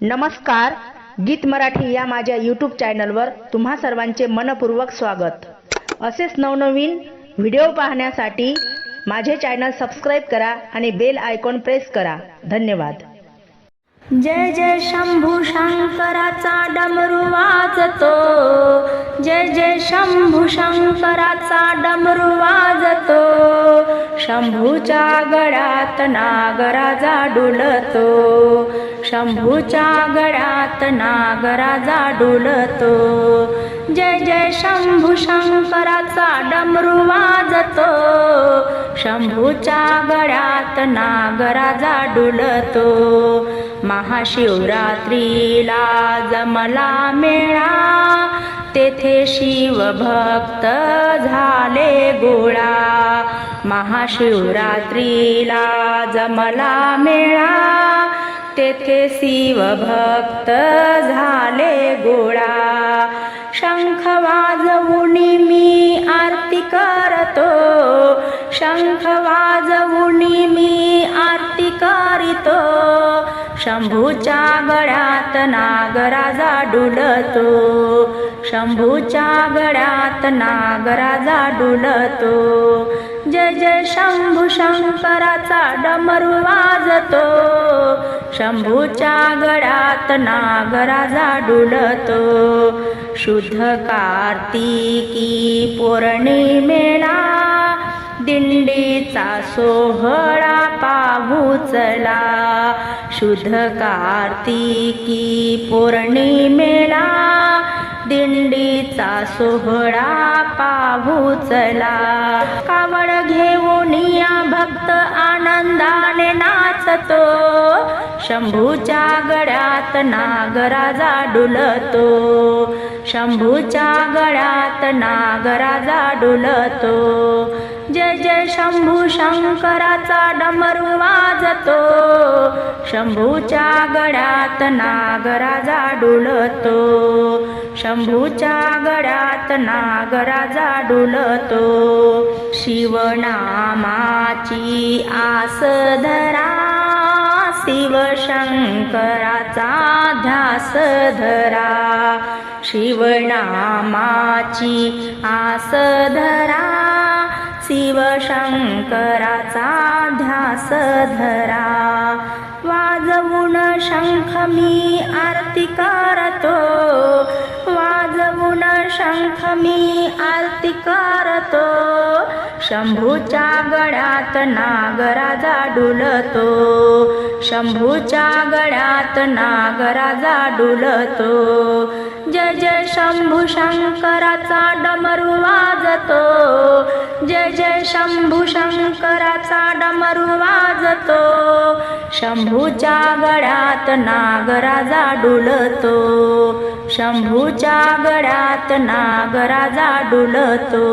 नमस्कार गीत मराठी या माझ्या यूट्यूब चॅनलवर तुम्हा सर्वांचे मनपूर्वक स्वागत. असेच नवनवीन व्हिडिओ पाहण्यासाठी माझे चॅनल सबस्क्राईब करा आणि बेल आयकॉन प्रेस करा. धन्यवाद. जय जय शंभू शंकराचा डमरू वाजतो. जय जय शंभू शंकराचा डमरू वाजतो. शंभूच्या गळ्यात नागराजा डुलतो. शंभूच्या गळ्यात नागराजा डुलतो. जय जय शंभू शंकराचा डमरू वाजतो. शंभूच्या गळ्यात नागराजा डुलतो. महाशिवरात्रीला जमला मेळा. तेथे शिवभक्त झाले गोळा. महाशिवरात्रीला जमला मेळा तेथे शिवभक्त झाले गोळा. शंख वाजवुनी मी आरती करतो शंख वाजवुनी मी आरती करीतो. शंभूच्या गळ्यात नागराजा डुलतो. शंभूच्या गळ्यात नागराजा डुलतो. जय जय शंभू शंकराचा डमरू वाजतो. शंभूच्या गळ्यात नागराजा डुलतो. शुद्ध कार्तिकी पौर्णिमेला दिंडीचा सोहळा पाहुचला शुद्ध कार्तिकी पौर्णिमेला दिंडीचा सोहळा पाहुचला कावड घेऊन या भक्त आनंदाने नाचतो. शंभूच्या गळ्यात नागराजा डुलतो. शंभूच्या गळ्यात नागराजा डुलतो. जय जय शंभू शंकराचा डमरू वाजतो. शंभूच्या गळ्यात नागराजा डुलतो. शंभूच्या गळ्यात नागराजा डुलतो. शिवनामाची आस धरा. शिवशंकराचा ध्यास धरा शिवनामाची आस धरा शिवशंकराचा ध्यास धरा वाजवून शंख मी आरती करतो वाजवून शंख मी आरती करतो. शंभूच्या गळ्यात नागराजा डुलतो शंभूच्या गळ्यात नागराजा डुलतो. जय जय शंभू शंकराचा डमरू वाजतो. जय जय शंभू शंकराचा डमरू वाजतो. शंभूच्या गळ्यात नागराजा डुलतो. शंभूच्या गळ्यात नागराजा डुलतो.